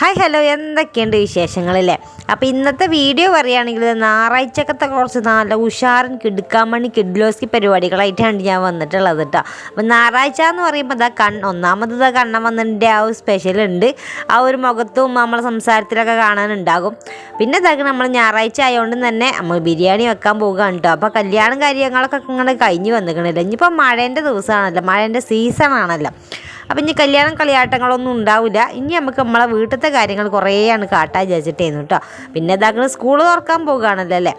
Hi hello എന്തൊക്കെയുണ്ട് വിശേഷങ്ങളില്ലേ? അപ്പോൾ ഇന്നത്തെ വീഡിയോ പറയുകയാണെങ്കിൽ ഞായറാഴ്ചക്കത്തെ കുറച്ച് നല്ല ഉഷാറൻ കിടുക്കാമണി കിഡ്ലോസ്കി പരിപാടികളായിട്ടാണ് ഞാൻ വന്നിട്ടുള്ളത് കേട്ടോ അപ്പോൾ ഞായറാഴ്ച എന്ന് പറയുമ്പോൾ ഇതാ കൺ ഒന്നാമത് ഇതാ ആ ഒരു സ്പെഷ്യൽ ഉണ്ട്. ആ ഒരു മുഖത്തും നമ്മളെ സംസാരത്തിലൊക്കെ കാണാനുണ്ടാകും. പിന്നെ ഇതാക്കി നമ്മൾ ഞായറാഴ്ച ആയതുകൊണ്ട് തന്നെ നമ്മൾ ബിരിയാണി വെക്കാൻ പോകുകയാണ് കേട്ടോ അപ്പോൾ കല്യാണം കാര്യങ്ങളൊക്കെ ഇങ്ങനെ കഴിഞ്ഞ് വന്നിക്കണില്ല? ഇനിയിപ്പോൾ മഴേന്റെ ദിവസമാണല്ലോ മഴേന്റെ സീസൺ ആണല്ലോ. അപ്പം ഇനി കല്യാണം കളിയാട്ടങ്ങളൊന്നും ഉണ്ടാവില്ല ഇനി നമുക്ക് നമ്മളെ വീട്ടിലത്തെ കാര്യങ്ങൾ കുറേയാണ് കാട്ടാൻ വിചാരിച്ചിട്ടേന്നു കേട്ടോ പിന്നെ ഇതാക്കുന്ന സ്കൂൾ തുറക്കാൻ പോകുകയാണല്ലോ അല്ലേ?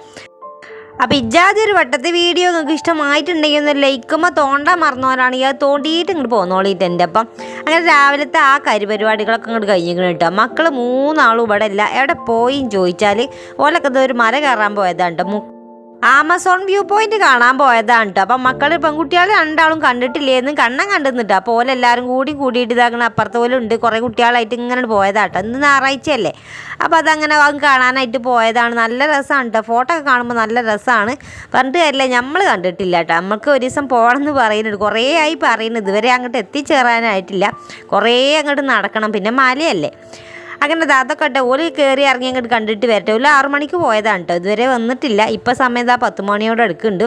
അപ്പം ഇജാതി ഒരു വട്ടത്തെ വീഡിയോ നിങ്ങൾക്ക് ഇഷ്ടമായിട്ടുണ്ടെങ്കിൽ ഒന്ന് ലൈക്കുമ്പോൾ തോണ്ടാൻ മറന്നവരാണെങ്കിൽ അത് തോണ്ടിയിട്ട് ഇങ്ങോട്ട് പോന്നോളിയിട്ട് എന്റെ അപ്പം. അങ്ങനെ രാവിലത്തെ ആ കരിപരിപാടികളൊക്കെ ഇങ്ങോട്ട് കഴിഞ്ഞു കേട്ടോ മക്കൾ മൂന്നാളും ഇവിടെ ഇല്ല. എവിടെ പോയി ചോദിച്ചാൽ ഓലൊക്കെ ഒരു മര കയറാൻ പോയതാണ് കേട്ടോ ആമസോൺ വ്യൂ പോയിന്റ് കാണാൻ പോയതാണ് കേട്ടോ അപ്പം മക്കൾ പെൺകുട്ടികൾ രണ്ടാളും കണ്ടിട്ടില്ലേന്ന് കണ്ണം കണ്ടെന്നിട്ട് അപ്പോൾ ഓലെല്ലാവരും കൂടി കൂടിയിട്ട് ഇതാകണം അപ്പുറത്ത് പോലും ഉണ്ട്. കുറേ കുട്ടികളായിട്ട് ഇങ്ങനെ പോയതാട്ടോ ഇന്ന് ഞായറാഴ്ചയല്ലേ. അപ്പോൾ അതങ്ങനെ അത് കാണാനായിട്ട് പോയതാണ്. നല്ല രസമാണ് കേട്ടോ ഫോട്ടോ ഒക്കെ കാണുമ്പോൾ നല്ല രസമാണ് പറഞ്ഞിട്ട് കാര്യമില്ല നമ്മൾ കണ്ടിട്ടില്ല കേട്ടോ നമുക്ക് ഒരു ദിവസം പോകണമെന്ന് പറയുന്നുണ്ട്. കുറേ ആയി പറയുന്നത് ഇതുവരെ അങ്ങോട്ട് എത്തിച്ചേരാനായിട്ടില്ല. കുറേ അങ്ങോട്ട് നടക്കണം. പിന്നെ മലയല്ലേ. അങ്ങനെ ദാ അതൊക്കെ കേട്ടോ ഓൽ കയറി ഇറങ്ങി അങ്ങോട്ട് കണ്ടിട്ട് വരട്ടെ. ഒരു ആറു മണിക്ക് പോയതാണ് കേട്ടോ ഇതുവരെ വന്നിട്ടില്ല. ഇപ്പം സമയത്ത് ആ പത്ത് മണിയോട് അടുക്കുന്നുണ്ട്.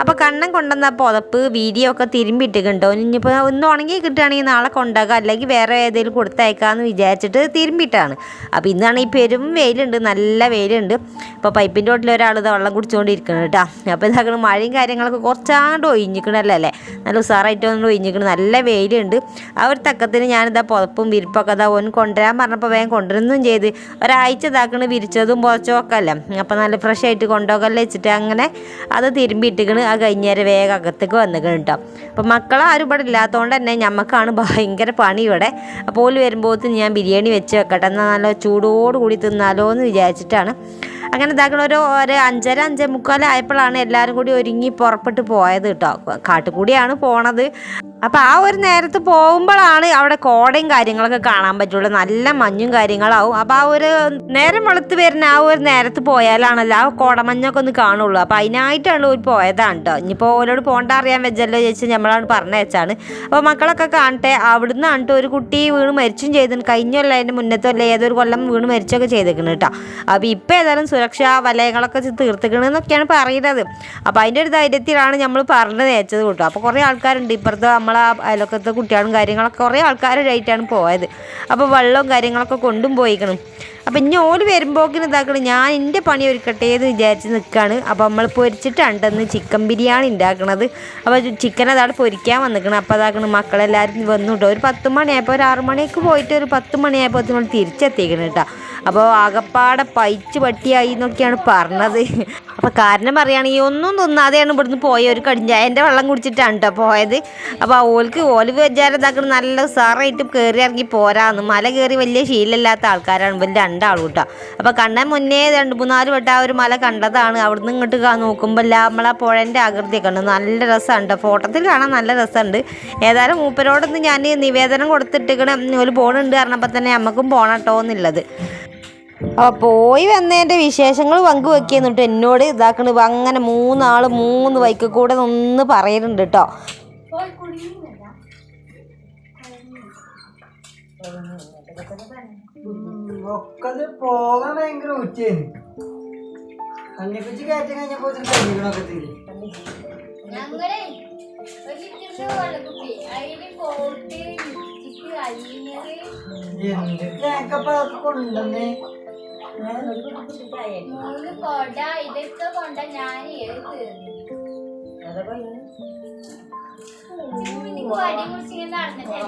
അപ്പോൾ കണ്ണൻ കൊണ്ടുവന്ന പുതപ്പ് വീഡിയോ ഒക്കെ തിരുമ്പിട്ടിട്ടുണ്ടോ. ഇനിയിപ്പോൾ ഒന്ന് ഉണങ്ങി കിട്ടുകയാണെങ്കിൽ നാളെ കൊണ്ടാക്കുക അല്ലെങ്കിൽ വേറെ ഏതെങ്കിലും കൊടുത്തയക്കാമെന്ന് വിചാരിച്ചിട്ട് തിരുമ്പിയിട്ടാണ്. അപ്പോൾ ഇന്നാണ് ഈ പെരും വെയിലുണ്ട്. നല്ല വെയിലുണ്ട്. അപ്പോൾ പൈപ്പിന്റെ ഹോട്ടിൽ ഒരാൾ ഇത് വെള്ളം കുടിച്ചുകൊണ്ടിരിക്കണം കേട്ടോ അപ്പോൾ ഇതാക്കണം മഴയും കാര്യങ്ങളൊക്കെ കുറച്ചാണ്ട് ഒഴിഞ്ഞിക്കണല്ലോ അല്ലേ? നല്ല ഉസാറായിട്ട് ഒന്ന് ഒഴിഞ്ഞിക്കണം. നല്ല വെയിലുണ്ട്. ആ ഒരു തക്കത്തിന് ഞാനിതാ പുതപ്പും വിരിപ്പൊക്കെ അതാ ഓൻ കൊണ്ടുവരാൻ പറഞ്ഞപ്പോൾ വേഗം കൊണ്ടുവരുന്നതും ചെയ്ത് ഒരാഴ്ച ഇതാക്കണ് വിരിച്ചതും പുറച്ചും ഒക്കെ അല്ല അപ്പോൾ നല്ല ഫ്രഷ് ആയിട്ട് കൊണ്ടുപോകല്ലേ വെച്ചിട്ട് അങ്ങനെ അത് തിരുമ്പി ഇട്ടിക്കണ് ആ കഴിഞ്ഞേരം വേഗം അകത്തേക്ക് വന്നിക്കണം കേട്ടോ അപ്പോൾ മക്കളെ ആരും ഇവിടെ ഇല്ലാത്തതുകൊണ്ട് തന്നെ ഞമ്മക്കാണ് ഭയങ്കര പണി ഇവിടെ. അപ്പോൾ വരുമ്പോഴത്തേന് ഞാൻ ബിരിയാണി വെച്ച് വെക്കട്ടെ. എന്നാൽ നല്ല ചൂടോടുകൂടി തിന്നാലോ എന്ന് വിചാരിച്ചിട്ടാണ്. അങ്ങനെ ഇതാക്കണ ഒരു ഒരു അഞ്ചര അഞ്ചേ മുക്കാലായപ്പോഴാണ് എല്ലാവരും കൂടി ഒരുങ്ങി പുറപ്പെട്ട് പോയത് കേട്ടോ. കാട്ടുകൂടിയാണ് പോണത്. അപ്പോൾ ആ ഒരു നേരത്ത് പോകുമ്പോഴാണ് അവിടെ കോടയും കാര്യങ്ങളൊക്കെ കാണാൻ പറ്റുള്ളൂ. നല്ല മഞ്ഞും കാര്യങ്ങളാവും. അപ്പോൾ ആ ഒരു നേരം വെളുത്ത് വരുന്ന ആ ഒരു നേരത്ത് പോയാലാണല്ലോ ആ കോടമഞ്ഞൊക്കെ ഒന്ന് കാണുള്ളൂ. അപ്പോൾ അതിനായിട്ടാണ് ഒരു പോയതാണ് കേട്ടോ. ഇനിയിപ്പോൾ ഓരോട് പോകണ്ട അറിയാൻ വെച്ചല്ലോ ചോദിച്ചാൽ നമ്മളാണ് പറഞ്ഞയച്ചാണ്. അപ്പോൾ മക്കളൊക്കെ കാണട്ടെ. അവിടുന്ന് കണ്ടിട്ട് ഒരു കുട്ടി വീണ് മരിച്ചും ചെയ്തിട്ടുണ്ട് കഴിഞ്ഞല്ല അതിന്റെ മുന്നത്തെ ഏതൊരു കൊല്ലം വീണ് മരിച്ചൊക്കെ ചെയ്തേക്കുന്നു കേട്ടോ. അപ്പോൾ ഇപ്പോൾ ഏതായാലും സുരക്ഷാ വലയങ്ങളൊക്കെ തീർത്തിക്കണമെന്നൊക്കെയാണ് പറയുന്നത്. അപ്പോൾ അതിന്റെ ഒരു ധൈര്യത്തിലാണ് നമ്മൾ പറഞ്ഞ് തേച്ചത് കേട്ടോ. അപ്പോൾ കുറേ ആൾക്കാരുണ്ട്. ഇപ്പുറത്ത് നമ്മളെ അയലൊക്കത്തെ കുട്ടികളും കാര്യങ്ങളൊക്കെ കുറേ ആൾക്കാരായിട്ടാണ് പോയത്. അപ്പോൾ വെള്ളവും കാര്യങ്ങളൊക്കെ കൊണ്ടും പോയിക്കണം. അപ്പോൾ ഇനി ഓൽ വരുമ്പോക്കിന് ഇതാക്കണം ഞാൻ എന്റെ പണി ഒരുക്കട്ടെ എന്ന് വിചാരിച്ച് നിൽക്കുകയാണ് അപ്പോൾ നമ്മൾ പൊരിച്ചിട്ടാണ് ചിക്കൻ ബിരിയാണി ഉണ്ടാക്കണത് അപ്പോൾ ചിക്കൻ അതാണ് പൊരിക്കാൻ വന്നിക്കണം. അപ്പോൾ അതാക്കണം മക്കളെല്ലാവരും വന്നു കേട്ടോ ഒരു പത്ത് മണിയായപ്പോൾ ഒരു ആറ് മണിക്ക് പോയിട്ട് ഒരു പത്ത് മണിയായപ്പോൾ നമ്മൾ തിരിച്ചെത്തിക്കണം കേട്ടോ അപ്പോൾ ആകപ്പാടെ പൈച്ച് പട്ടിയായി എന്നൊക്കെയാണ് പറഞ്ഞത്. അപ്പോൾ കാരണം പറയുകയാണെങ്കിൽ ഒന്നും തിന്നാതെയാണ് ഇവിടുന്ന് പോയ. ഒരു കടിഞ്ചായന്റെ വെള്ളം കുടിച്ചിട്ടാണ് കേട്ടോ പോയത്. അപ്പോൾ ഓൽക്ക് ഓൽ വിചാരം ഇതാക്കണം നല്ല സാറായിട്ട് കയറി ഇറങ്ങി പോരാന്ന്. മല കയറി വലിയ ശീലമില്ലാത്ത ആൾക്കാരാണ് രണ്ടാളും കേട്ടോ അപ്പോൾ കണ്ണൻ മുന്നേ രണ്ട് മൂന്നാൽ വട്ടം ആ ഒരു മല കണ്ടതാണ്. അവിടുന്ന് ഇങ്ങോട്ട് നോക്കുമ്പോൾ നമ്മളെ പുഴന്റെ ആകൃതിയൊക്കെ ഉണ്ട് നല്ല രസമുണ്ട്. ഫോട്ടോത്തിൽ കാണാൻ നല്ല രസമുണ്ട്. ഏതായാലും മൂപ്പരോടൊന്ന് ഞാൻ നിവേദനം കൊടുത്തിട്ടിക്കണം ഒരു പോണുണ്ട് കാരണപ്പോൾ തന്നെ നമുക്കും പോകണം കേട്ടോ എന്നുള്ളത്. അപ്പോൾ പോയി വന്നതിന്റെ വിശേഷങ്ങൾ പങ്കുവെക്കുന്നുണ്ട് എന്നോട് ഇതാക്കണ്. അങ്ങനെ മൂന്നാൾ മൂന്ന് വൈക്ക് കൂടെ ഒന്ന് പറയുന്നുണ്ട് കേട്ടോ ഒക്കത് പോകാൻ ഭയങ്കര ഉച്ചയാണ് കണ്ണിപ്പിച്ച് കയറ്റി കഴിഞ്ഞപ്പോ തിരി. എന്ത് കേക്കപ്പ കൊണ്ടുവന്നേ? മൂന്ന് കൊട ഇതൊക്കെ കൊണ്ട ഞാൻ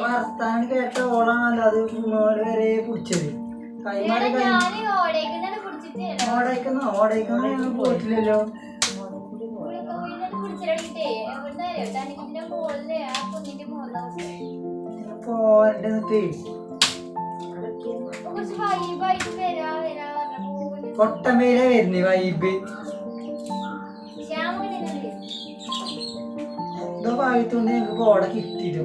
വർത്താനം കേട്ട ഓളാണല്ലോ അത് മോൾ വരെ പിടിച്ചത് കൈമാറി പോയിട്ടില്ലല്ലോ. എന്നിട്ടേ വരാ കൊട്ടമേലെ വരുന്നേ വൈബ് എന്തോ ഭാഗ്യത്തോണ്ട് ഞങ്ങൾക്ക് ഓട കിട്ടിയിട്ടു.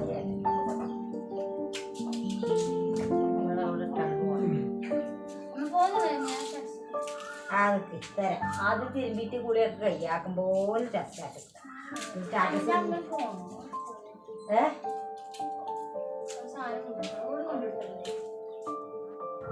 ആ നിക്ക് തരാം ആദ്യം തിരുമ്പിയിട്ട് കൂടിയൊക്കെ കഴിയാക്കും പോലെ സ്റ്റാറ്റസ് സ്റ്റാറ്റസ് ഏ?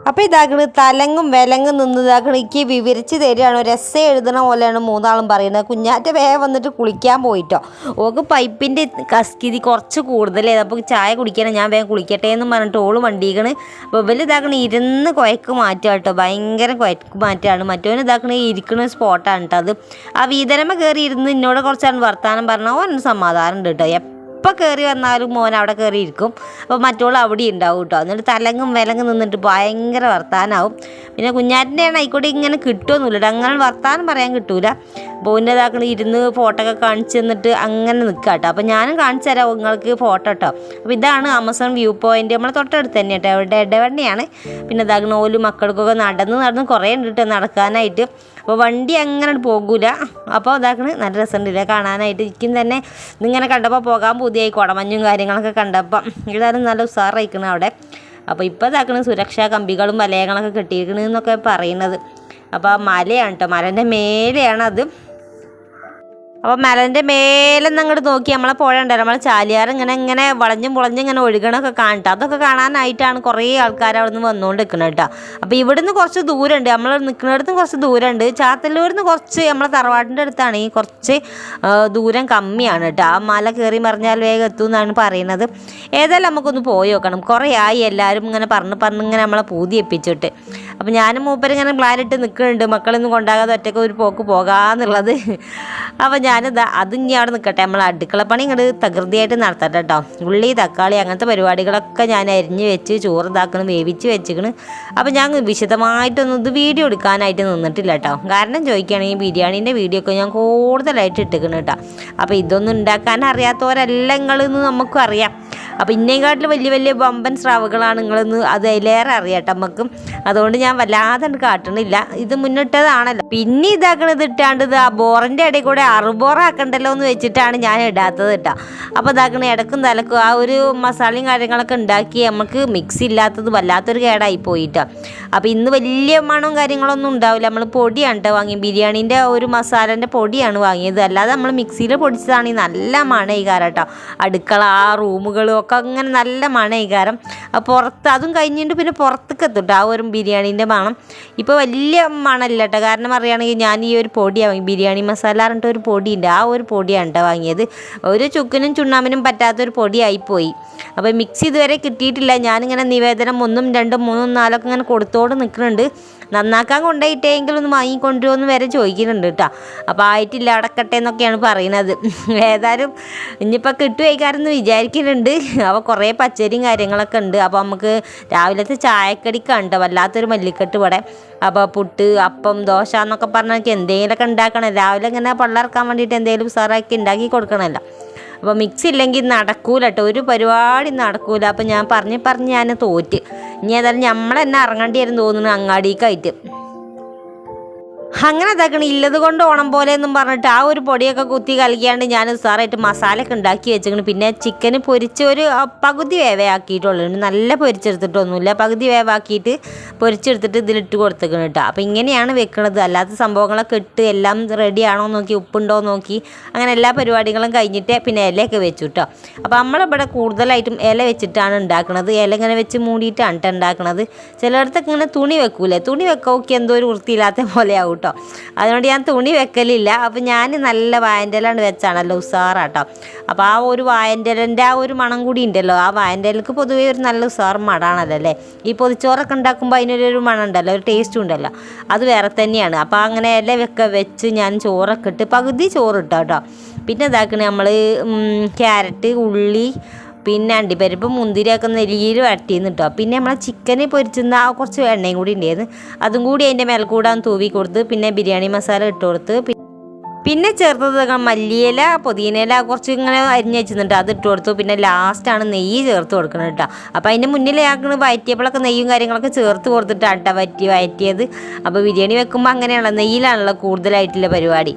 അപ്പോൾ ഇതാക്കണ് തലങ്ങും വിലങ്ങും നിന്ന് ഇതാക്കണ് എനിക്ക് വിവരിച്ച് തരികയാണ്. ഒരു എഴുതണ പോലെയാണ് മൂന്നാളും പറയുന്നത്. കുഞ്ഞാറ്റ വേ വന്നിട്ട് കുളിക്കാൻ പോയിട്ടോ. ഓക്ക് പൈപ്പിന്റെ കസ്കിതി കുറച്ച് കൂടുതലേ. അപ്പോൾ ചായ കുടിക്കണം ഞാൻ വേഗം കുളിക്കട്ടെ എന്ന് പറഞ്ഞിട്ട് ഓൾ വണ്ടിക്കണ്. അപ്പോൾ ഇവൽ ഇതാക്കണ ഇരുന്ന് കുഴക്ക് മാറ്റുക കേട്ടോ. ഭയങ്കര കുഴക്ക് മാറ്റുകയാണ് മറ്റവൻ ഇതാക്കണ ഇരിക്കുന്ന സ്പോട്ടാണ് കേട്ടോ അത്. ആ വീതരമ കയറി ഇരുന്ന് എന്നോട് കുറച്ചാണ് വർത്തമാനം പറഞ്ഞാൽ ഓൻ സമാധാനം ഉണ്ട് കേട്ടോ എപ്പോൾ കയറി വന്നാലും മോൻ അവിടെ കയറി ഇരിക്കും. അപ്പോൾ മറ്റോൾ അവിടെ ഉണ്ടാവും കേട്ടോ എന്നിട്ട് തലങ്ങും വിലങ്ങും നിന്നിട്ട് ഭയങ്കര വർത്താനാവും. പിന്നെ കുഞ്ഞാറ്റിന്റെ ആണ് ആയിക്കോട്ടെ ഇങ്ങനെ കിട്ടുമൊന്നുമില്ല അങ്ങനെ വർത്താനം പറയാൻ കിട്ടൂല. ബോന്റെ ഇതാക്കണ ഇരുന്ന് ഫോട്ടോ ഒക്കെ കാണിച്ചു തന്നിട്ട് അങ്ങനെ നിൽക്കുക കേട്ടോ അപ്പോൾ ഞാനും കാണിച്ചു തരാം നിങ്ങൾക്ക് ഫോട്ടോ കേട്ടോ അപ്പോൾ ഇതാണ് ആമസോൺ വ്യൂ പോയിന്റ് നമ്മളെ തൊട്ടടുത്ത് തന്നെ കേട്ടോ ഇവിടെ ഇടവണ്ണയാണ്. പിന്നെ ഇതാക്കണ ഓൽ മക്കൾക്കൊക്കെ നടന്ന് നടന്ന് കുറേ ഉണ്ട് കേട്ടോ നടക്കാനായിട്ട്. അപ്പോൾ വണ്ടി അങ്ങനെ പോകൂല. അപ്പോൾ ഇതാക്കണ് നല്ല രസമുണ്ടല്ലേ കാണാനായിട്ട്. ഇരിക്കും തന്നെ. ഇതിങ്ങനെ കണ്ടപ്പോൾ പോകാൻ പുതിയായി കുടമഞ്ഞും കാര്യങ്ങളൊക്കെ കണ്ടപ്പം. ഏതായാലും നല്ല ഉഷാറായിക്കണം അവിടെ. അപ്പോൾ ഇപ്പോൾ ഇതാക്കണ സുരക്ഷാ കമ്പികളും വലയങ്ങളൊക്കെ കെട്ടിയിരിക്കണെന്നൊക്കെ പറയുന്നത് അപ്പോൾ ആ മലയാണ് കേട്ടോ മലേന്റെ മേലെയാണ് അത് അപ്പോൾ മലന്റെ മേലെ അങ്ങോട്ട് നോക്കി നമ്മളെ പുഴ നമ്മളെ ചാലിയാർ ഇങ്ങനെ ഇങ്ങനെ വളഞ്ഞും പൊളഞ്ഞും ഇങ്ങനെ ഒഴുകണൊക്കെ കാണട്ടെ അതൊക്കെ കാണാനായിട്ടാണ് കുറേ ആൾക്കാർ അവിടെ നിന്ന് വന്നുകൊണ്ട് നിൽക്കുന്നത് കേട്ടോ അപ്പോൾ ഇവിടുന്ന് കുറച്ച് ദൂരമുണ്ട് നമ്മൾ നിൽക്കുന്നിടത്തും കുറച്ച് ദൂരമുണ്ട്. ചാത്തല്ലൂരിൽ നിന്ന് കുറച്ച് നമ്മളെ തറവാട്ടിന്റെ അടുത്താണ് ഈ കുറച്ച് ദൂരം കമ്മിയാണ് കേട്ടോ ആ മല കയറി മറിഞ്ഞാൽ വേഗം എത്തും എന്നാണ് പറയുന്നത്. ഏതായാലും നമുക്കൊന്ന് പോയി നോക്കണം. കുറേ ആയി എല്ലാവരും ഇങ്ങനെ പറഞ്ഞ് പറഞ്ഞ് ഇങ്ങനെ നമ്മളെ പൂതി എപ്പിച്ചിട്ട് അപ്പോൾ ഞാനും മൂപ്പരിങ്ങനെ പ്ലാനിട്ട് നിൽക്കുന്നുണ്ട് മക്കളൊന്നും കൊണ്ടാകാതെ ഒറ്റയ്ക്ക് ഒരു പോക്ക് പോകാന്നുള്ളത്. അപ്പോൾ ഞാനിതാ അത് ഇനി അവിടെ നിൽക്കട്ടെ നമ്മൾ അടുക്കള പണി ഇങ്ങോട്ട് തകൃതിയായിട്ട് നടത്തട്ടെ കേട്ടോ ഉള്ളി തക്കാളി അങ്ങനത്തെ പരിപാടികളൊക്കെ ഞാൻ അരിഞ്ഞ് വെച്ച് ചോറ് ഇതാക്കണം വേവിച്ച് വെച്ചിക്കണ്. അപ്പോൾ ഞാൻ വിശദമായിട്ടൊന്നും ഇത് വീഡിയോ എടുക്കാനായിട്ട് നിന്നിട്ടില്ല കേട്ടോ കാരണം ചോദിക്കുകയാണെങ്കിൽ ബിരിയാണീന്റെ വീഡിയോ ഒക്കെ ഞാൻ കൂടുതലായിട്ട് ഇട്ടിക്കണം കേട്ടോ. അപ്പോൾ ഇതൊന്നും ഉണ്ടാക്കാൻ അറിയാത്തവരല്ല നിങ്ങളെന്ന് നമുക്കും അറിയാം. അപ്പോൾ ഇന്നേക്കാട്ടിൽ വലിയ വലിയ ബമ്പൻ സ്രാവുകളാണ് നിങ്ങളെന്ന് അത് അതിലേറെ അറിയാട്ടോ നമുക്ക് അതുകൊണ്ട് ഞാൻ വല്ലാതെ കാട്ടണില്ല. ഇത് മുന്നിട്ടതാണല്ലോ. പിന്നെ ഇതാക്കണത് ഇട്ടാണ്ട് ആ ബോറിന്റെ ഇടയിൽ കൂടെ അറുബോറാക്കണ്ടല്ലോ എന്ന് വെച്ചിട്ടാണ് ഞാൻ ഇടാത്തത് കേട്ടോ അപ്പോൾ ഇതാക്കണ ഇടക്കും തലക്കും ആ ഒരു മസാലയും കാര്യങ്ങളൊക്കെ ഉണ്ടാക്കി നമുക്ക് മിക്സ് ഇല്ലാത്തത് വല്ലാത്തൊരു കേടായി പോയിട്ടോ. അപ്പോൾ ഇന്ന് വലിയ മണവും കാര്യങ്ങളൊന്നും ഉണ്ടാവില്ല. നമ്മൾ പൊടിയാണ് കേട്ടോ വാങ്ങി ബിരിയാണീന്റെ ഒരു മസാലേന്റെ പൊടിയാണ് വാങ്ങിയത്. അല്ലാതെ നമ്മൾ മിക്സിയിൽ പൊടിച്ചതാണെങ്കിൽ നല്ല മണ ഈ കാരം കേട്ടോ അടുക്കള ആ റൂമുകളും ഒക്കെ അങ്ങനെ നല്ല മണ ഈകാരം പുറത്ത് അതും കഴിഞ്ഞിട്ട് പിന്നെ പുറത്തേക്ക് എത്തും ആ ഒരു ബിരിയാണീന്റെ മണം ഇപ്പോൾ വലിയ മണമില്ല കേട്ടോ കാരണം പറയുകയാണെങ്കിൽ ഞാൻ ഈ ഒരു പൊടിയാണ് ബിരിയാണി മസാല പറഞ്ഞിട്ട് ഒരു പൊടിയുണ്ട് ആ ഒരു പൊടിയാണ് കേട്ടോ വാങ്ങിയത്. ഒരു ചുക്കിനും ചുണ്ണാമ്പിനും പറ്റാത്തൊരു പൊടിയായിപ്പോയി. അപ്പോൾ മിക്സ് ഇതുവരെ കിട്ടിയിട്ടില്ല. ഞാനിങ്ങനെ നിവേദനം ഒന്നും രണ്ടും മൂന്നും നാലൊക്കെ ഇങ്ങനെ കൊടുത്തോട് നിൽക്കുന്നുണ്ട് നന്നാക്കാൻ കൊണ്ടുപോയിട്ടെങ്കിലും ഒന്ന് വാങ്ങിക്കൊണ്ടുവന്ന് വരെ ചോദിക്കുന്നുണ്ട് കേട്ടോ അപ്പോൾ ആയിട്ടില്ല അടക്കട്ടെ എന്നൊക്കെയാണ് പറയുന്നത്. ഏതായാലും ഇനിയിപ്പോൾ കിട്ടുമായിക്കാരെന്ന് വിചാരിക്കുന്നുണ്ട് അപ്പോൾ കുറേ പച്ചരിയും കാര്യങ്ങളൊക്കെ ഉണ്ട്. അപ്പോൾ നമുക്ക് രാവിലത്തെ ചായക്കടിക്കാണ് കേട്ടോ വല്ലാത്തൊരു മല്ലിക്കെട്ട് ഇവിടെ അപ്പോൾ പുട്ട് അപ്പം ദോശ എന്നൊക്കെ പറഞ്ഞാൽ എന്തെങ്കിലുമൊക്കെ ഉണ്ടാക്കണം. രാവിലെ ഇങ്ങനെ പള്ളർക്കാൻ വേണ്ടിയിട്ട് എന്തെങ്കിലും ഉസാറാക്കി ഉണ്ടാക്കി കൊടുക്കണമല്ലോ. അപ്പോൾ മിക്സ് ഇല്ലെങ്കിൽ നടക്കൂല കേട്ടോ ഒരു പരിപാടി നടക്കൂല. അപ്പോൾ ഞാൻ പറഞ്ഞ് പറഞ്ഞ് ഞാൻ തോറ്റ്. ഇനി ഏതായാലും നമ്മൾ തന്നെ ഇറങ്ങേണ്ടി വരും തോന്നുന്നു അങ്ങാടിക്കായിട്ട്. അങ്ങനെ ഇതാക്കണ ഇല്ലത് കൊണ്ട് ഓണം പോലെ എന്നും പറഞ്ഞിട്ട് ആ ഒരു പൊടിയൊക്കെ കുത്തി കലക്കിയാണ്ട് ഞാൻ സാറായിട്ട് മസാലയൊക്കെ ഉണ്ടാക്കി വെച്ചിരിക്കണം. പിന്നെ ചിക്കൻ പൊരിച്ച് ഒരു പകുതി വേവയാക്കിയിട്ടുള്ളൂ നല്ല പൊരിച്ചെടുത്തിട്ടൊന്നുമില്ല. പകുതി വേവാക്കിയിട്ട് പൊരിച്ചെടുത്തിട്ട് ഇതിലിട്ട് കൊടുത്തേക്കണം കേട്ടോ. അപ്പോൾ ഇങ്ങനെയാണ് വെക്കുന്നത് അല്ലാത്ത സംഭവങ്ങളൊക്കെ ഇട്ട് എല്ലാം റെഡി ആണോ നോക്കി ഉപ്പുണ്ടോ നോക്കി അങ്ങനെ എല്ലാ പരിപാടികളും കഴിഞ്ഞിട്ട് പിന്നെ ഇലയൊക്കെ വെച്ചു കേട്ടോ. അപ്പോൾ നമ്മളിവിടെ കൂടുതലായിട്ടും ഇല വെച്ചിട്ടാണ് ഉണ്ടാക്കുന്നത് ഇല ഇങ്ങനെ വെച്ച് മൂടിയിട്ടാണ് ഉണ്ടാക്കുന്നത് ചിലയിടത്തൊക്കെ ഇങ്ങനെ തുണി വെക്കൂലേ? തുണി വെക്കോക്കി എന്തോ ഒരു വൃത്തിയില്ലാത്ത പോലെയാവും കേട്ടോ. അതുകൊണ്ട് ഞാൻ തുണി വെക്കലില്ല. അപ്പോൾ ഞാൻ നല്ല വായന്റെലാണ് വെച്ചാണല്ലോ ഉസാറാട്ടോ. അപ്പോൾ ആ ഒരു വായന്റെലിന്റെ ആ ഒരു മണം കൂടി ഉണ്ടല്ലോ. ആ വായന്റെലക്ക് പൊതുവേ ഒരു നല്ല ഉസാർ മണാണല്ലോ അല്ലേ ഈ പൊതിച്ചോറൊക്കെ ഉണ്ടാക്കുമ്പോൾ അതിനൊരു മണം ഉണ്ടല്ലോ ഒരു ടേസ്റ്റും ഉണ്ടല്ലോ. അത് വേറെ തന്നെയാണ്. അപ്പോൾ അങ്ങനെ വെക്ക വെച്ച് ഞാൻ ചോറൊക്കെ ഇട്ട് പകുതി ചോറ് ഇട്ടോ കേട്ടോ പിന്നെ ഇതാക്കണേ നമ്മൾ ക്യാരറ്റ് ഉള്ളി പിന്നെ അണ്ടിപ്പരിപ്പ് മുന്തിരിയൊക്കെ നെല്ലിയിൽ വരട്ടിന്ന് കേട്ടോ പിന്നെ നമ്മളെ ചിക്കനെ പൊരിച്ചുന്ന ആ കുറച്ച് എണ്ണയും കൂടി ഉണ്ടായിരുന്നു. അതും കൂടി അതിന്റെ മേൽക്കൂടാൻ തൂവി കൊടുത്ത് പിന്നെ ബിരിയാണി മസാല ഇട്ട് കൊടുത്ത് പിന്നെ ചേർത്തത് മല്ലിയില പുതിനയില കുറച്ച് ഇങ്ങനെ അരിഞ്ഞ് വെച്ചിട്ടുണ്ട് അത് ഇട്ട് കൊടുത്തു. പിന്നെ ലാസ്റ്റാണ് നെയ്യ് ചേർത്ത് കൊടുക്കുന്നത് കേട്ടോ. അപ്പോൾ അതിന്റെ മുന്നിൽ ഞങ്ങൾ വയറ്റിയപ്പോഴൊക്കെ നെയ്യും കാര്യങ്ങളൊക്കെ ചേർത്ത് കൊടുത്തിട്ടാണ് കേട്ടോ വറ്റി വയറ്റിയത്. അപ്പോൾ ബിരിയാണി വെക്കുമ്പോൾ അങ്ങനെയാണല്ലോ നെയ്യിലാണല്ലോ കൂടുതലായിട്ടുള്ള പരിപാടി.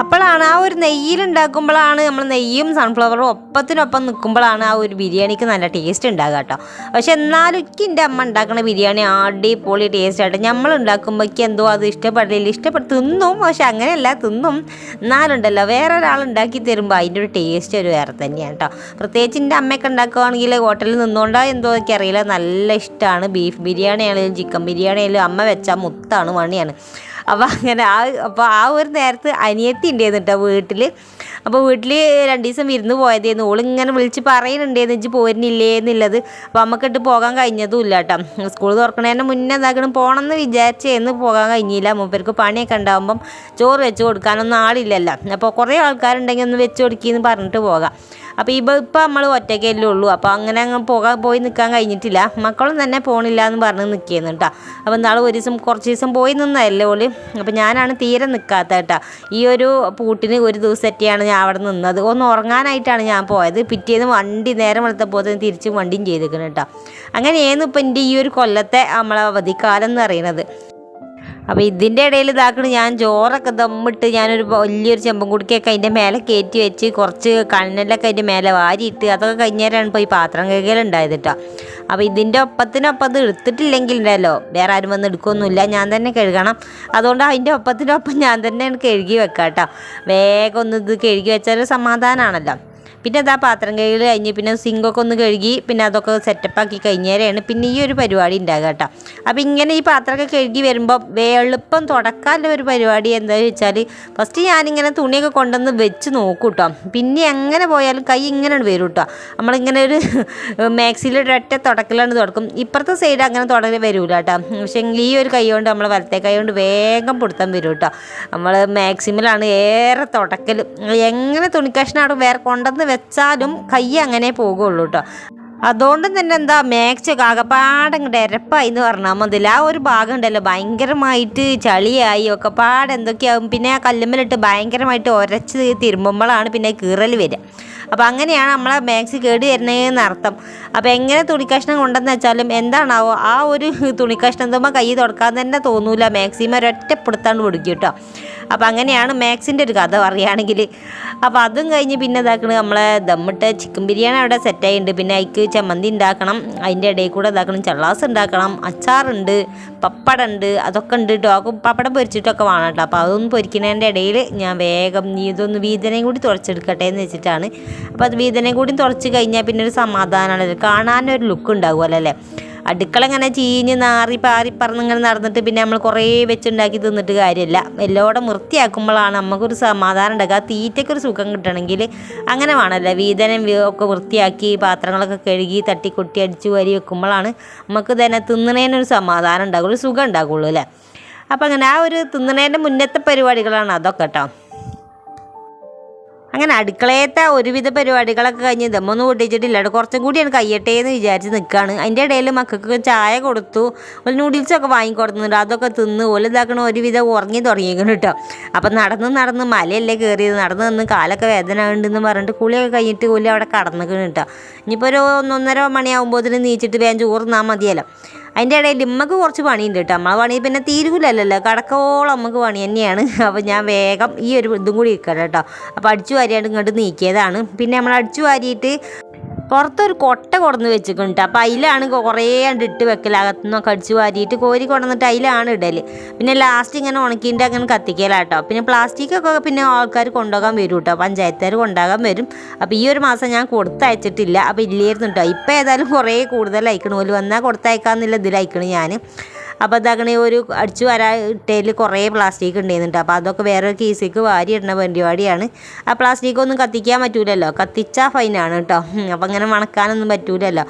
അപ്പോഴാണ് ആ ഒരു നെയ്യിലുണ്ടാക്കുമ്പോഴാണ് നമ്മൾ നെയ്യും സൺഫ്ലവറും ഒപ്പത്തിനൊപ്പം നിൽക്കുമ്പോഴാണ് ആ ഒരു ബിരിയാണിക്ക് നല്ല ടേസ്റ്റ് ഉണ്ടാകുക കേട്ടോ. പക്ഷെ എന്നാലും എന്റെ അമ്മ ഉണ്ടാക്കുന്ന ബിരിയാണി അടിപൊളി ടേസ്റ്റ് ആയിട്ട് നമ്മൾ ഉണ്ടാക്കുമ്പോഴേക്കും എന്തോ അത് ഇഷ്ടപ്പെടില്ല. ഇഷ്ടപ്പെട്ട് തിന്നും. പക്ഷെ അങ്ങനെയല്ല തിന്നും. എന്നാലുണ്ടല്ലോ വേറെ ഒരാൾ ഉണ്ടാക്കി തരുമ്പോൾ അതിന്റെ ഒരു ടേസ്റ്റ് ഒരു വേറെ തന്നെയാണ് കേട്ടോ. പ്രത്യേകിച്ച് എന്റെ അമ്മയൊക്കെ ഉണ്ടാക്കുകയാണെങ്കിൽ ഹോട്ടലിൽ നിന്നുകൊണ്ടോ എന്തോ എനിക്ക് അറിയില്ല. നല്ല ഇഷ്ടമാണ് ബീഫ് ബിരിയാണി ആണെങ്കിലും ചിക്കൻ ബിരിയാണി ആണെങ്കിലും അമ്മ വെച്ചാൽ മുത്താണ് മണിയാണ്. അപ്പോൾ അങ്ങനെ ആ അപ്പോൾ ആ ഒരു നേരത്ത് അനിയത്തി ഉണ്ടായിരുന്നു കേട്ടോ വീട്ടിൽ അപ്പോൾ വീട്ടിൽ രണ്ട് ദിവസം വിരുന്ന് പോയതായിരുന്നു ഓളിങ്ങനെ വിളിച്ച് പറയുന്നുണ്ടായിരുന്നു ഇജ്ജ് പോരുന്നില്ലേ എന്നുള്ളത്. അപ്പോൾ നമുക്കിട്ട് പോകാൻ കഴിഞ്ഞതും ഇല്ല കേട്ടോ സ്കൂൾ തുറക്കണതിന് മുന്നേ എന്താക്കണം പോകണമെന്ന് വിചാരിച്ചേന്ന് പോകാൻ കഴിഞ്ഞില്ല. മൂപ്പർക്ക് പണിയൊക്കെ ഉണ്ടാകുമ്പം ചോറ് വെച്ച് കൊടുക്കാനൊന്നും ആളില്ലല്ലോ. അപ്പോൾ കുറേ ആൾക്കാരുണ്ടെങ്കിൽ ഒന്ന് വെച്ച് കൊടുക്കിയെന്ന് പറഞ്ഞിട്ട് പോകാം. അപ്പോൾ ഇപ്പോൾ ഇപ്പോൾ നമ്മൾ ഒറ്റയ്ക്കല്ലേ ഉള്ളൂ. അപ്പോൾ അങ്ങനെ അങ്ങ് പോകാൻ പോയി നിൽക്കാൻ കഴിഞ്ഞിട്ടില്ല. മക്കളും തന്നെ പോണില്ല എന്ന് പറഞ്ഞ് നിൽക്കുന്നു കേട്ടോ അപ്പോൾ നാളെ ഒരു ദിവസം കുറച്ച് ദിവസം പോയി നിന്നതല്ലേ ഓൾ അപ്പോൾ ഞാനാണ് തീരെ നിൽക്കാത്ത കേട്ടോ ഈ ഒരു പൂട്ടിന് ഒരു ദിവസത്തെയാണ് ഞാൻ അവിടെ നിന്നത്. ഒന്ന് ഉറങ്ങാനായിട്ടാണ് ഞാൻ പോയത്. പിറ്റേന്ന് വണ്ടി നേരം വെളുത്തപ്പോൾ തിരിച്ച് വണ്ടിയും ചെയ്തേക്കണം കേട്ടോ അങ്ങനെയായിരുന്നു ഇപ്പം എന്റെ ഈ ഒരു കൊല്ലത്തെ നമ്മളെ അവധിക്കാലം എന്ന് പറയുന്നത്. അപ്പോൾ ഇതിന്റെ ഇടയിൽ ഇതാക്കണ ഞാൻ ചോറൊക്കെ ദമ്മിട്ട് ഞാനൊരു വലിയൊരു ചെമ്പം കുടിക്കൊക്കെ അതിന്റെ മേലെ കയറ്റി വെച്ച് കുറച്ച് കണ്ണലൊക്കെ അതിന്റെ മേലെ വാരിയിട്ട് അതൊക്കെ കഴിഞ്ഞേരാണ് ഇപ്പോൾ ഈ പാത്രം കഴുകലുണ്ടായത് കേട്ടോ അപ്പോൾ ഇതിന്റെ ഒപ്പത്തിനൊപ്പം അത് എടുത്തിട്ടില്ലെങ്കിൽ ഉണ്ടല്ലോ വേറെ ആരും വന്ന് എടുക്കൊന്നുമില്ല ഞാൻ തന്നെ കഴുകണം. അതുകൊണ്ട് അതിന്റെ ഒപ്പത്തിനൊപ്പം ഞാൻ തന്നെയാണ് കഴുകി വെക്കാം കേട്ടോ വേഗം ഒന്ന് ഇത് കഴുകി വെച്ചാൽ സമാധാനമാണല്ലോ പിന്നെ അതാ പാത്രം കഴുകൽ കഴിഞ്ഞ് പിന്നെ സിങ്കൊക്കെ ഒന്ന് കഴുകി പിന്നെ അതൊക്കെ സെറ്റപ്പാക്കി കഴിഞ്ഞേരെയാണ് പിന്നെ ഈ ഒരു പരിപാടി ഉണ്ടാകുക കേട്ടോ അപ്പോൾ ഇങ്ങനെ ഈ പാത്രമൊക്കെ കഴുകി വരുമ്പോൾ എളുപ്പം തുടക്കാനുള്ള ഒരു പരിപാടി എന്താണെന്ന് വെച്ചാൽ ഫസ്റ്റ് ഞാനിങ്ങനെ തുണിയൊക്കെ കൊണ്ടുവന്ന് വെച്ച് നോക്കും കേട്ടോ പിന്നെ എങ്ങനെ പോയാലും കൈ ഇങ്ങനെ വരും കേട്ടോ നമ്മളിങ്ങനെ ഒരു മാക്സിയിൽ ഒരൊറ്റ തുടക്കലാണ് തുടക്കും. ഇപ്പുറത്തെ സൈഡ് അങ്ങനെ തുടങ്ങി വരൂല കേട്ടോ പക്ഷേ ഈ ഒരു കൈ കൊണ്ട് നമ്മൾ വലത്തെ കൈ കൊണ്ട് വേഗം പിടുത്തം വരും കേട്ടോ നമ്മൾ മാക്സിമിലാണ് ഏറെ തുടക്കൽ എങ്ങനെ തുണിക്കഷ്ണം അവിടെ വേറെ കൊണ്ടുവന്ന് വെച്ചാലും കൈ അങ്ങനെ പോകുള്ളൂ കേട്ടോ അതുകൊണ്ട് തന്നെ എന്താ മാക്സ് കാകപ്പാടെ ഇങ്ങോട്ട് എരപ്പായി എന്ന് പറഞ്ഞാൽ മതില്ല ആ ഒരു ഭാഗം ഉണ്ടല്ലോ ഭയങ്കരമായിട്ട് ചളിയായി ഒക്കെ പാടെ എന്തൊക്കെയാവും. പിന്നെ ആ കല്ലുമ്മലിട്ട് ഭയങ്കരമായിട്ട് ഒരച്ച് തിരുമ്പുമ്പോഴാണ് പിന്നെ കീറൽ വരിക അപ്പോൾ അങ്ങനെയാണ് നമ്മളെ മാക്സി കേട് വരുന്നതെന്ന് അർത്ഥം. അപ്പോൾ എങ്ങനെ തുണിക്കഷ്ണം കൊണ്ടെന്ന് വെച്ചാലും എന്താണാവോ ആ ഒരു തുണിക്കഷ്ണം തുമ്പോൾ കൈ തുടക്കാൻ തന്നെ തോന്നൂല. മാക്സിമം ഒരൊറ്റപ്പെടുത്താണ്ട് പിടിക്കും കേട്ടോ അപ്പോൾ അങ്ങനെയാണ് മാക്സിന്റെ ഒരു കഥ പറയുകയാണെങ്കിൽ. അപ്പോൾ അതും കഴിഞ്ഞ് പിന്നെ ഇതാക്കണത് നമ്മളെ ദമ്മിട്ട ചിക്കൻ ബിരിയാണി അവിടെ സെറ്റായിട്ടുണ്ട് പിന്നെ അതിക്ക് ചമ്മന്തി ഉണ്ടാക്കണം അതിന്റെ ഇടയിൽ കൂടെ ഇതാക്കണം ചള്ളാസ് ഉണ്ടാക്കണം അച്ചാറുണ്ട് പപ്പടം ഉണ്ട് അതൊക്കെ ഉണ്ട് കേട്ടോ പപ്പടം പൊരിച്ചിട്ടൊക്കെ വേണം കേട്ടോ. അപ്പോൾ അതൊന്നും പൊരിക്കുന്നതിന്റെ ഇടയിൽ ഞാൻ വേഗം നീ ഇതൊന്ന് വീതനയും കൂടി തുറച്ചെടുക്കട്ടെ എന്ന് വെച്ചിട്ടാണ്. അപ്പോൾ അത് വീതനയും കൂടി തുറച്ച് കഴിഞ്ഞാൽ പിന്നെ ഒരു സമാധാനമാണ് കാണാനൊരു ലുക്ക് ഉണ്ടാകുമല്ലോ അല്ലേ? അടുക്കള ഇങ്ങനെ ചീഞ്ഞ് നാറി പാറി പറന്നിങ്ങനെ നടന്നിട്ട് പിന്നെ നമ്മൾ കുറേ വെച്ചുണ്ടാക്കി തിന്നിട്ട് കാര്യമില്ല. എല്ലോടെ വൃത്തിയാക്കുമ്പോഴാണ് നമുക്കൊരു സമാധാനം ഉണ്ടാക്കുക. തീറ്റയ്ക്കൊരു സുഖം കിട്ടണമെങ്കിൽ അങ്ങനെ വേണമല്ലോ. വീതനം ഒക്കെ വൃത്തിയാക്കി പാത്രങ്ങളൊക്കെ കഴുകി തട്ടിക്കൊട്ടി അടിച്ച് വരി വെക്കുമ്പോഴാണ് നമുക്ക് തന്നെ തിന്നണേനൊരു സമാധാനം ഉണ്ടാകുള്ളൂ ഒരു സുഖം ഉണ്ടാകുള്ളൂ അല്ലേ? അപ്പം അങ്ങനെ ആ ഒരു തിന്നണേന്റെ മുന്നത്തെ പരിപാടികളാണ് അതൊക്കെ കേട്ടോ. അങ്ങനെ അടുക്കളയത്തെ ഒരുവിധ പരിപാടികളൊക്കെ കഴിഞ്ഞ് ദമ്മൊന്നും പൊട്ടിച്ചിട്ടില്ല. കുറച്ചും എനിക്ക് കയ്യട്ടെ എന്ന് വിചാരിച്ച് നിൽക്കുകയാണ് അതിന്റെ ഇടയിൽ മക്കൾക്ക് ചായ കൊടുത്തു. ഒരു നൂഡിൽസൊക്കെ വാങ്ങിക്കൊടുക്കുന്നുണ്ട് അതൊക്കെ തിന്ന് ഓൽ ഇതാക്കണ ഒരുവിധം ഉറങ്ങി തുടങ്ങിയിരിക്കണം കേട്ടോ. അപ്പം നടന്ന് നടന്ന് മലയല്ലേ കയറിയത് നടന്ന് നിന്ന് കാലൊക്കെ വേദന ഉണ്ടെന്ന് പറഞ്ഞിട്ട് കുളിയൊക്കെ കഴിഞ്ഞിട്ട് ഓൽ അവിടെ കടന്നിക്കണം കേട്ടോ. ഇനിയിപ്പോൾ ഒരു ഒന്നൊന്നര മണിയാകുമ്പോഴത്തേന് നീച്ചിട്ട് വേഗം ചോറ് തിന്നാൽ മതിയല്ലോ. അതിന്റെ ഇടയിൽ നമുക്ക് കുറച്ച് പണിയുണ്ട് കേട്ടോ. നമ്മളെ പണി പിന്നെ തീരുകില്ലല്ലോ കടക്കോളം നമുക്ക് പണി തന്നെയാണ്. അപ്പോൾ ഞാൻ വേഗം ഈ ഒരു ഇതും കൂടി ഇരിക്കണം കേട്ടോ. അപ്പോൾ അടിച്ചു വാരിയാണ്ട് ഇങ്ങോട്ട് നീക്കിയതാണ്. പിന്നെ നമ്മൾ അടിച്ചു വാരിയിട്ട് പുറത്തൊരു കൊട്ട കൊടുന്ന് വെച്ചിട്ടുണ്ട്. അപ്പോൾ അതിലാണ് കുറേ കണ്ട് ഇട്ട് വെക്കൽ അകത്തുനിന്നൊക്കെ അടിച്ച് വാരിയിട്ട് കോരി കൊണ്ടുവന്നിട്ട് അതിലാണ് ഇടൽ പിന്നെ ലാസ്റ്റ് ഇങ്ങനെ ഉണക്കിന്റെ അങ്ങനെ കത്തിക്കലാട്ടോ പിന്നെ പ്ലാസ്റ്റിക്കൊക്കെ പിന്നെ ആൾക്കാർ കൊണ്ടുപോകാൻ വരും കേട്ടോ പഞ്ചായത്തുകാർ കൊണ്ടുപോകാൻ വരും. അപ്പോൾ ഈ ഒരു മാസം ഞാൻ കൊടുത്തയച്ചിട്ടില്ല. അപ്പോൾ ഇല്ലായിരുന്നു കേട്ടോ ഇപ്പോൾ ഏതായാലും കുറേ കൂടുതൽ അയക്കണ പോലും വന്നാൽ കൊടുത്തയക്കാമെന്നുള്ള ഇതിലയക്കണ് ഞാൻ അപ്പോൾ അതങ്ങനെ ഒരു അടിച്ചു വരാ കുറേ പ്ലാസ്റ്റിക് ഉണ്ടായിരുന്നുണ്ട് അപ്പോൾ അതൊക്കെ വേറൊരു കേസിലേക്ക് വാരി ഇടുന്ന പരിപാടിയാണ്. ആ പ്ലാസ്റ്റിക് ഒന്നും കത്തിക്കാൻ പറ്റൂലല്ലോ. കത്തിച്ചാൽ ഫൈനാണ് കേട്ടോ അപ്പോൾ അങ്ങനെ മണക്കാനൊന്നും പറ്റൂലല്ലോ.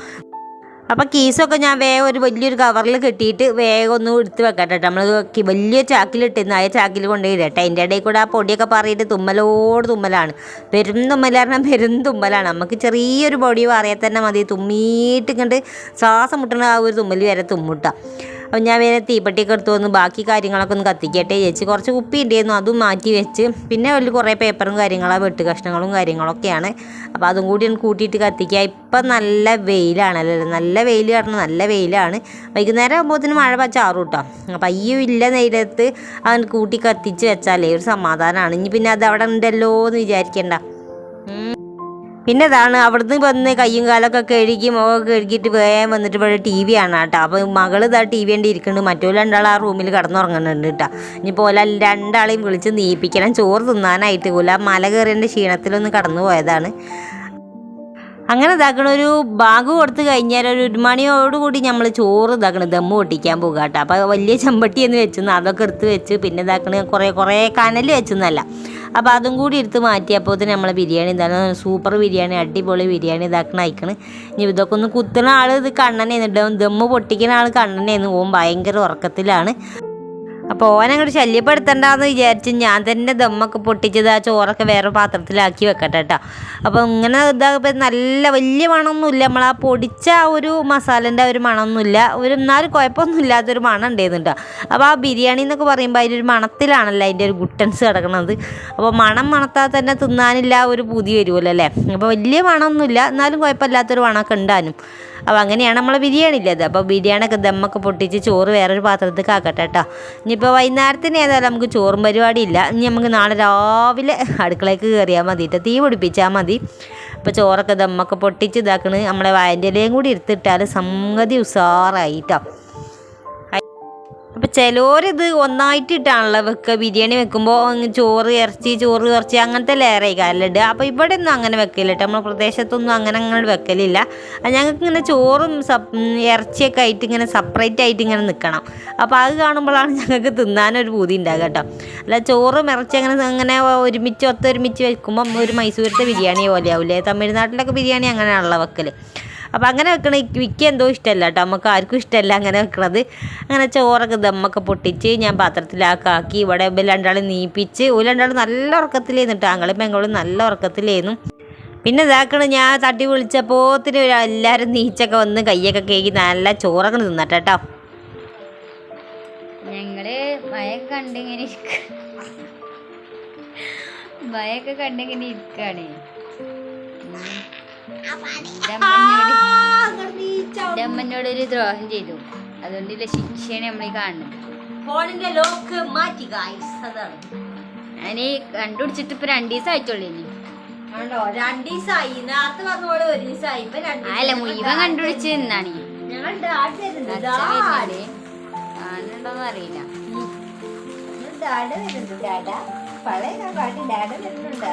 അപ്പോൾ കീസൊക്കെ ഞാൻ വേഗം ഒരു വലിയൊരു കവറിൽ കെട്ടിയിട്ട് വേഗം ഒന്ന് എടുത്ത് വെക്കട്ടെ കേട്ടോ നമ്മൾ വലിയ ചാക്കിലിട്ടിരുന്നു ആ ചാക്കിൽ കൊണ്ടുപോയി ഇടട്ടെ. അതിന്റെ ഇടയിൽ കൂടെ ആ പൊടിയൊക്കെ പറയിട്ട് തുമ്മലോട് തുമ്മലാണ്. പെരും തുമ്മൽ പറഞ്ഞാൽ പെരും തുമ്മലാണ്. നമുക്ക് ചെറിയൊരു പൊടി പറയാൻ തന്നെ മതി. തുമ്മിയിട്ട് ഇങ്ങോട്ട് ശ്വാസം മുട്ടണ ആ ഒരു തുമ്മൽ വരെ തുമ്മുട്ട. അപ്പം ഞാൻ വേറെ തീപ്പെട്ടിയൊക്കെ എടുത്തു വന്ന് ബാക്കി കാര്യങ്ങളൊക്കെ ഒന്ന് കത്തിക്കട്ടെ ചേച്ചി. കുറച്ച് കുപ്പി ഉണ്ടായിരുന്നു അതും മാറ്റി വെച്ച്. പിന്നെ അതിൽ കുറേ പേപ്പറും കാര്യങ്ങളും വെട്ട് കഷ്ണങ്ങളും കാര്യങ്ങളൊക്കെയാണ്. അപ്പോൾ അതും കൂടി ഒന്ന് കൂട്ടിയിട്ട് കത്തിക്കുക ഇപ്പം നല്ല വെയിലാണല്ലേ? നല്ല വെയിൽ കാരണം നല്ല വെയിലാണ്. വൈകുന്നേരം ആകുമ്പോഴത്തേന് മഴ പച്ചാറും കേട്ടോ അപ്പം അയ്യോ ഇല്ല നേരത്ത് അവൻ കൂട്ടി കത്തിച്ച് വെച്ചാലേ ഒരു സമാധാനമാണ് ഇനി പിന്നെ അത് അവിടെ ഉണ്ടല്ലോ എന്ന് വിചാരിക്കണ്ട. പിന്നെ ഇതാണ് അവിടുന്ന് വന്ന് കയ്യും കാലൊക്കെ കഴുകി മുഖമൊക്കെ കഴുകിയിട്ട് വേഗം വന്നിട്ട് ഇവിടെ ടി വി ആണ് കേട്ടോ അപ്പോൾ മകൾ ഇതാ ടി വി കണ്ടി ഇരിക്കുന്നുണ്ട് മറ്റോ രണ്ടാൾ ആ റൂമിൽ കിടന്നുറങ്ങുന്നുണ്ട് കേട്ടോ. ഇനിയിപ്പോൾ ഓല രണ്ടാളെയും വിളിച്ച് നീപ്പിക്കണം. ചോറ് തിന്നാനായിട്ട് പോല മല കയറിയതിന്റെ ക്ഷീണത്തിലൊന്ന് കടന്നു പോയതാണ്. അങ്ങനെ ഇതാക്കണ ഒരു ബാഗ് കൊടുത്ത് കഴിഞ്ഞാൽ ഒരു ഒരു മണിയോടുകൂടി നമ്മൾ ചോറ് ഇതാക്കണം ദമ്മ് പൊട്ടിക്കാൻ പോകുക കേട്ടോ. അപ്പോൾ വലിയ ചെമ്പട്ടി എന്ന് വെച്ചു അതൊക്കെ എടുത്ത് വെച്ച് പിന്നെ ഇതാക്കണ കുറേ കുറേ കനൽ വെച്ചെന്നല്ല അപ്പോൾ അതും കൂടി എടുത്ത് മാറ്റിയപ്പോൾ തന്നെ നമ്മളെ ബിരിയാണി എന്താണ് സൂപ്പർ ബിരിയാണി അടിപൊളി ബിരിയാണി ഇതാക്കണ അയക്കണം ഇനി ഇതൊക്കെ ഒന്ന് കുത്തുന്ന ആൾ ഇത് കണ്ണനായിരുന്നു ദമ്മ് പൊട്ടിക്കുന്ന ആൾ കണ്ണനായിരുന്നു ഓൻ ഭയങ്കര ഉറക്കത്തിലാണ്. അപ്പോൾ ഓനങ്ങോട്ട് ശല്യപ്പെടുത്തണ്ടെന്ന് വിചാരിച്ച് ഞാൻ തന്നെ ദമ്മൊക്കെ പൊട്ടിച്ചത് ആ ചോറൊക്കെ വേറെ പാത്രത്തിലാക്കി വെക്കട്ടെ കേട്ടോ അപ്പോൾ ഇങ്ങനെ ഇതാകുമ്പോൾ നല്ല വലിയ മണമൊന്നുമില്ല. നമ്മൾ ആ പൊടിച്ച ആ ഒരു മസാലന്റെ ഒരു മണമൊന്നുമില്ല. ഒരു എന്നാലും കുഴപ്പമൊന്നും ഇല്ലാത്തൊരു മണം ഉണ്ടായിരുന്നു അപ്പൊ അപ്പോൾ ആ ബിരിയാണി എന്നൊക്കെ പറയുമ്പോൾ അതിന്റെ ഒരു മണത്തിലാണല്ലോ അതിന്റെ ഒരു ഗുട്ടൻസ് കിടക്കുന്നത് അപ്പോൾ മണം മണത്താൽ തന്നെ തിന്നാനില്ല ഒരു പുതിയ വരുമല്ലോ അല്ലേ? അപ്പോൾ വലിയ മണമൊന്നുമില്ല. എന്നാലും കുഴപ്പമില്ലാത്തൊരു മണമൊക്കെ ഉണ്ടാനും. അപ്പോൾ അങ്ങനെയാണ് നമ്മളെ ബിരിയാണി ഇല്ലത് അപ്പോൾ ബിരിയാണിയൊക്കെ ദമ്മൊക്കെ പൊട്ടിച്ച് ചോറ് വേറൊരു പാത്രത്തിൽ ആക്കട്ടെ കേട്ടോ ഇനിയിപ്പോൾ വൈകുന്നേരത്തിന് ഏതായാലും നമുക്ക് ചോറും പരിപാടി ഇല്ല ഇനി നമുക്ക് നാളെ രാവിലെ അടുക്കളയ്ക്ക് കയറിയാൽ മതി കേട്ടോ തീ പിടിപ്പിച്ചാൽ മതി. അപ്പോൾ ചോറൊക്കെ ദമ്മൊക്കെ പൊട്ടിച്ച് ഇതാക്കണ്. നമ്മളെ വായന്റെ ഇലയും കൂടി എടുത്തിട്ടാൽ സംഗതി ഉഷാറായി കേട്ടോ അപ്പോൾ ചിലരിത് ഒന്നായിട്ടിട്ടാണല്ലോ വെക്കുക ബിരിയാണി വെക്കുമ്പോൾ ചോറ് ഇറച്ചി ചോറ് ഇറച്ചി അങ്ങനത്തെ ലെയറായി കാലിലിടുക അപ്പോൾ ഇവിടെ ഒന്നും അങ്ങനെ വെക്കില്ല കേട്ടോ. നമ്മുടെ പ്രദേശത്തൊന്നും അങ്ങനെ അങ്ങനെ വെക്കലില്ല. ഞങ്ങൾക്ക് ഇങ്ങനെ ചോറും ഇറച്ചിയൊക്കെ ആയിട്ട് ഇങ്ങനെ സെപ്പറേറ്റ് ആയിട്ട് ഇങ്ങനെ നിൽക്കണം അപ്പോൾ അത് കാണുമ്പോഴാണ് ഞങ്ങൾക്ക് തിന്നാനൊരു പൂതി ഉണ്ടാകുക കേട്ടോ. അല്ല ചോറും ഇറച്ചി അങ്ങനെ അങ്ങനെ ഒരുമിച്ച് ഒത്തൊരുമിച്ച് വെക്കുമ്പം ഒരു മൈസൂരത്തെ ബിരിയാണി പോലെ ആവില്ലേ തമിഴ്നാട്ടിലൊക്കെ ബിരിയാണി അങ്ങനെയാണല്ലോ വെക്കൽ അപ്പോൾ അങ്ങനെ വെക്കണ വിക്ക് എന്തോ ഇഷ്ടമല്ല കേട്ടോ നമുക്ക് ആർക്കും ഇഷ്ടമല്ല അങ്ങനെ വെക്കണത്. അങ്ങനെ ചോറൊക്കെ ദമ്മൊക്കെ പൊട്ടിച്ച് ഞാൻ പാത്രത്തിലാക്കി ഇവിടെ രണ്ടാളും നീപ്പിച്ച് ഒരു രണ്ടാളും നല്ല ഉറക്കത്തിലേന്ന് കേട്ടോ ആങ്ങളും പെങ്ങളും നല്ല ഉറക്കത്തിലേന്നു പിന്നെ ഇതാക്കണ ഞാൻ തട്ടി വിളിച്ചപ്പോത്തിന് എല്ലാവരും നീച്ചൊക്കെ വന്ന് കയ്യൊക്കെ കേക്കി നല്ല ചോറൊക്കെ തിന്നട്ടെ കേട്ടോ ഞങ്ങൾ മഴയൊക്കെ കണ്ടിങ്ങനെ മഴയൊക്കെ കണ്ടിങ്ങനെ ഇരിക്കാണ്. ഒരു ദ്രോഹം ചെയ്തു. അതുകൊണ്ടുള്ള ശിക്ഷയാണ് നമ്മൾ കാണുന്നത്. ഫോണിന്റെ ലോക്ക് മാറ്റി ഗായ്സ് അതാണ്. ഞാൻ കണ്ടുപിടിച്ചിട്ട് ഇപ്പൊ രണ്ടു ദിവസം ആയിട്ടുള്ളൂ ഇനി. കണ്ടോ രണ്ടു ദിവസമായി നേരത്തെ പറഞ്ഞ പോലെ ഒരു ദിവസമായി ഇപ്പൊ രണ്ടു അല്ല മുഴുവൻ കണ്ടുപിടിച്ച് നിന്നാണ്. കാണുന്നുണ്ടോന്ന് അറിയില്ല. ഡാഡ് വരുന്നുണ്ട്. ഡാഡ പഴയ പാട്ട് ഡാഡ വരുന്നുണ്ട്.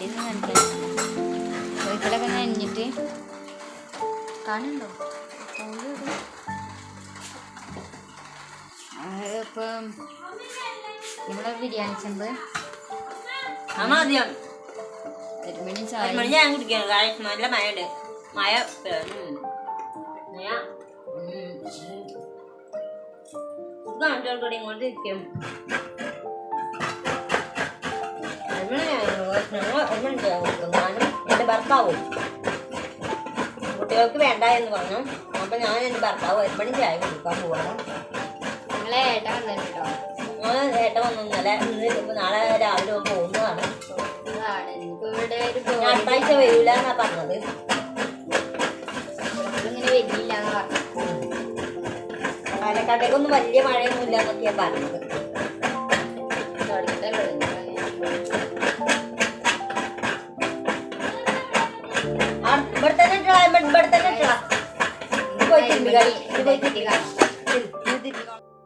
അറിയും നിന്ന് കാണിക്കാൻ കോഴിക്കളൊക്കെ നനഞ്ഞിട്ട് കാണുന്നുണ്ടോ? ഇപ്പം നമ്മുടെ ബിരിയാണി ചെമ്പ്. ഒരു മണി ചായ ഞാൻ കുടിക്കാൻ നല്ല മഴ ഉം. മഴ. കണ്ടോടുകൂടി ഇങ്ങോട്ട് ഇരിക്കും. ഭർത്താവും. കുട്ടികൾക്ക് വേണ്ട എന്ന് പറഞ്ഞു. അപ്പൊ ഞാൻ എന്റെ ഭർത്താവ് എപ്പോഴും ചായ കുടിക്കാൻ പോവാണ്. നിങ്ങളെ ഏട്ട വന്നിട്ടോ ഞാൻ ഏട്ടൻ വന്നു. ഇന്നലെ ഇന്ന് നാളെ രാവിലെ പോകുന്നതാണ്. അടുത്താഴ്ച വരൂല എന്നാ പറഞ്ഞത്. ഇങ്ങനെ വരില്ല പാലക്കാട്ടേക്കൊന്നും വലിയ മഴയൊന്നും ഇല്ല എന്നൊക്കെയാ പറഞ്ഞത്.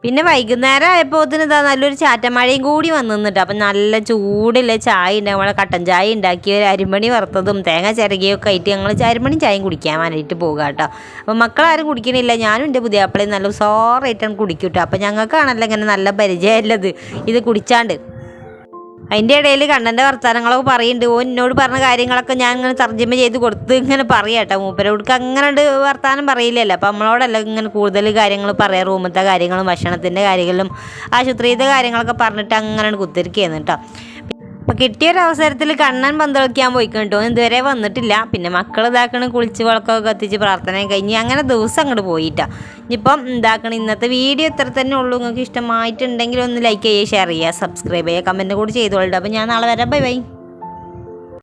പിന്നെ വൈകുന്നേരം ആയപ്പോത്തിന് ഇതാ നല്ലൊരു ചാറ്റമഴയും കൂടി വന്നിട്ട് അപ്പം നല്ല ചൂടില്ല ചായ ഉണ്ടാകും നമ്മളെ കട്ടൻ ചായ ഉണ്ടാക്കി ഒരു അരിമണി വറുത്തതും തേങ്ങ ചിരകിയൊക്കെ ആയിട്ട് ഞങ്ങൾ അരിമണി ചായയും കുടിക്കാൻ വേണ്ടിയിട്ട് പോകുക കേട്ടോ. അപ്പം മക്കളാരും കുടിക്കണില്ല. ഞാനും എന്റെ പുതിയാപ്പിളയും നല്ല ഉസാറായിട്ടാണ് കുടിക്കൂട്ടോ കേട്ടോ. അപ്പം ഞങ്ങൾക്കാണല്ലോ ഇങ്ങനെ നല്ല പരിചയമുള്ളത്. ഇത് കുടിച്ചാണ്ട് അതിന്റെ ഇടയിൽ കണ്ണന്റെ വർത്തമാനങ്ങളൊക്കെ പറയുന്നുണ്ട്. ഓ എന്നോട് പറഞ്ഞ കാര്യങ്ങളൊക്കെ ഞാൻ ഇങ്ങനെ തർജമ ചെയ്ത് കൊടുത്ത് ഇങ്ങനെ പറയാട്ടോ മൂപ്പരെ മൂപ്പരോടക്ക് അങ്ങനെ വർത്തമാനം പറയില്ലല്ലോ. അപ്പം നമ്മളോടല്ല ഇങ്ങനെ കൂടുതൽ കാര്യങ്ങൾ പറയാം. റൂമത്തെ കാര്യങ്ങളും ഭക്ഷണത്തിന്റെ കാര്യങ്ങളും ആശുപത്രിയിലത്തെ കാര്യങ്ങളൊക്കെ പറഞ്ഞിട്ട് അങ്ങനെ കുത്തിരിക്കുകയാണ് കേട്ടോ. അപ്പം കിട്ടിയൊരവസരത്തിൽ കണ്ണൻ പന്തളിക്കാൻ പോയി കണ്ടു ഇതുവരെ വന്നിട്ടില്ല. പിന്നെ മക്കൾ ഇതാക്കണം കുളിച്ച് വിളക്കൊക്കെ കത്തിച്ച് പ്രാർത്ഥനയും കഴിഞ്ഞ് അങ്ങനെ ദിവസം അങ്ങോട്ട് പോയിട്ടാ. ഇനിയിപ്പം ഇതാക്കണം ഇന്നത്തെ വീഡിയോ ഇത്ര തന്നെ ഉള്ളൂ. നിങ്ങൾക്ക് ഇഷ്ടമായിട്ടുണ്ടെങ്കിൽ ഒന്ന് ലൈക്ക് ചെയ്യുക ഷെയർ ചെയ്യുക സബ്സ്ക്രൈബ് ചെയ്യുക കമന്റ് കൂടി ചെയ്തോളൂ അപ്പം ഞാൻ നാളെ വരാം. Bye bye